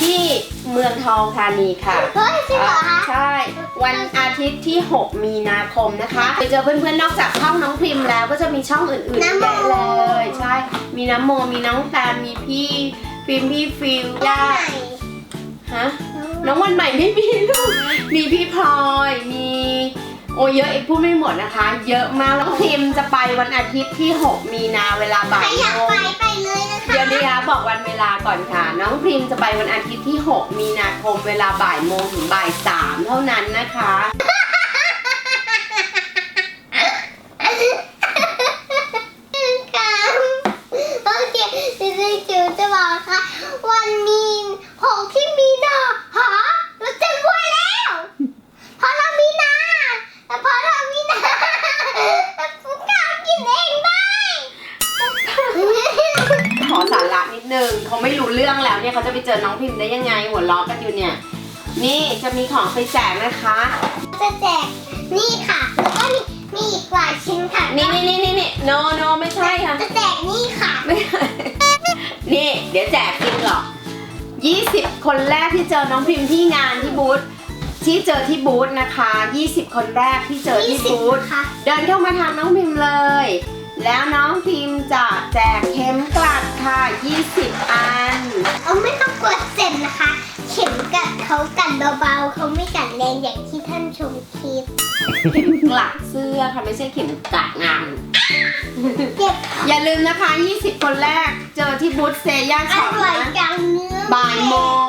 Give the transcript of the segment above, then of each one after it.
ที่เมืองทองธานีค่ะ เฮ้ยจริงเหรอคะใช่ วันอาทิตย์ที่ 6 มีนาคมนะคะไปเจอเพื่อนๆ นอกจากช่องน้องพิมพ์แล้วก็จะมีช่องอื่นๆเยอะเลย ใช่ มีน้ำโม มีน้องแตมมีพี่พิมพี่ฟิลย่าฮะ น้องวันใหม่ไม่มีลูก มีพี่พลอย มี โอ้เยอะอีกพูดไม่หมดนะคะ เยอะมากแล้วพิมพ์จะไปวันอาทิตย์ที่ 6 มีนาเวลาบ่าใครยอยากโมไปงไปเลยนะคะ เดี๋ยวนี้คะบอกวันเวลาก่อนค่ะ น้องพิมพ์จะไปวันอาทิตย์ที่ 6 มีนาคมเวลาบ่ายโมงถึงบ่ายสามเท่านั้นนะคะค่ะ เนี่ยเขาจะไปเจอน้องพิมพ์ได้ยังไงหัวล้อกันอยู่เนี่ย นี่จะมีของไปแจกนะคะ จะแจกนี่ค่ะ แล้วก็มีมีอีกหลายชิ้นค่ะนี่นี่นี่นี่นี่ no no ไม่ใช่ค่ะ จะแจกนี่ค่ะไม่ใช่นี่ เดี๋ยวแจกจริงเหรอ20 คนแรกที่เจอน้องพิมพ์ที่งานที่บูธที่เจอที่บูธนะคะ 20 คนแรกที่เจอที่บูธค่ะ เดินเข้ามาทางน้องพิมพ์เลย แล้วน้องพิมพ์จะแจกเข็มกลัดค่ะ 20 กดเซ็นนะคะ เข็มกัดเขากัดเบาๆเขาไม่กัดแรงอย่างที่ท่านชมคลิปเข็มกลัดเสื้อค่ะไม่ใช่เข็มกลัดงานเก็บอย่าลืมนะคะ 20 คนแรกเจอที่บูธเซย่าอช็อปร่อยนะจังเนื้อบ่ายโมง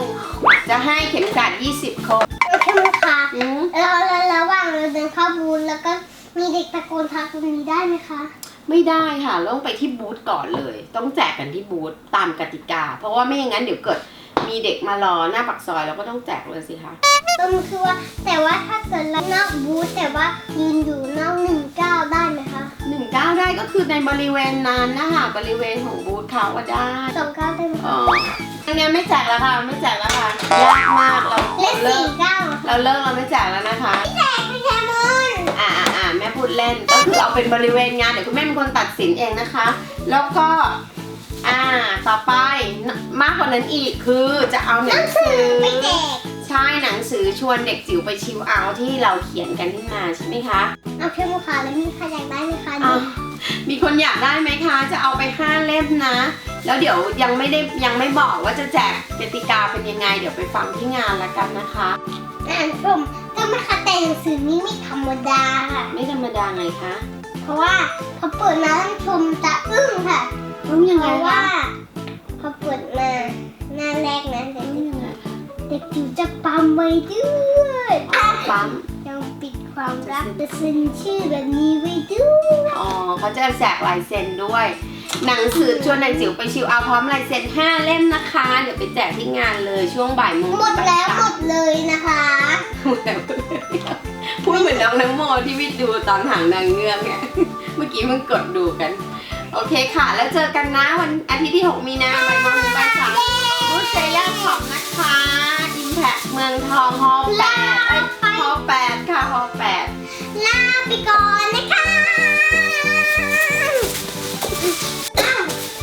จะให้เข็มกลัด 20 คนใช่ไหมคะอืมแล้วแล้วระหว่างเราเดินเข้าบูธแล้วก็มีเด็กตะโกนทักตรงนี้ได้ไหมคะไม่ได้ค่ะเราต้องไปที่บูธก่อนเลย ต้องแจกกันที่บูธตามกติกา เพราะว่าไม่อย่างนั้นเดี๋ยวเกิด มีเด็กมารอหน้าปากซอยเราก็ต้องแจกเลยสิคะต้นคือว่าแต่ว่าถ้าเกิดเรานอกบูธแต่ว่ายืนอยู่นอกหนึ่งเก้าได้ไหมคะหนึ่งเก้าได้ก็คือในบริเวณนั้นนะคะบริเวณของบูธเขาก็ได้สองเก้าได้ไหมอ๋องั้นไม่แจกแล้วค่ะ ไม่แจกแล้วค่ะยากมากเราเลขเลิสี่กเก้าเราเลิกเราไม่แจกแล้วนะคะแจกเป็นแคมอนอ่าอ่าอ่าแม่พูดเล่นก็คือเอาเป็นบริเวณงานเดี๋ยวคุณแม่เป็นคนตัดสินเองนะคะ แล้วก็อ่าต่อไปมากกว่า นั้นอีกคือจะเอาหนังสือไปแจกใช่หนังสือชวนเด็กจิ๋วไปชิลเอาท์ที่เราเขียนกันขึ้นมาใช่ไหมคะเอาเพื่อนลูกค้าแล้วมีใครอยากได้ไหมคะอะมีคนอยากได้ไหมคะ จะเอาไปห้าเล่มนะ แล้วเดี๋ยวยังไม่ได้ยังไม่บอกว่าจะแจกกติกาเป็นยังไง เดี๋ยวไปฟังที่งานละกันนะคะอ่านชมก็ไม่ค่ะแต่หนังสือนี้ไม่ธรรมดาค่ะ ไม่ธรรมดาไงคะ เพราะว่าพอเปิดมาท่านชมจะอึ้งค่ะ รู้ยังเพไงราะคะว่าพอเปิดมาหน้า ด็กจิ๋วจะปั๊มไว้ด้วยอะปั๊มยังปิดความรักจะเซ็นชื่อแบบนี้ไว้ด้วยอ๋อเขาจะแจกลายเซ็นด้วย หนังสือชวนเด็กจิ๋วไปชิลเอาท์พร้อมลายเซ็นห้าเล่มนะคะ เดี๋ยวไปแจกที่งานเลยช่วงบ่ายโมงหมดถึงแล้วบ่ายหมสามดเลยนะคะหมดแล้วพูดเหมือนน้องน้ำโมที่วิดูตอนหางนางเงือกเนี่ยเมื่อกี้เพิ่งกดดูกัน โอเคค่ะ แล้วเจอกันนะวันอาทิตย์ที่ 6 มีนาบ่ายโมง อนนะ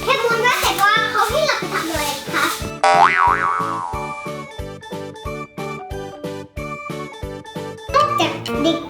แค่มูนว่าแต่ว่าเขาให้เราไปทำอะไรคะนอกเด็ก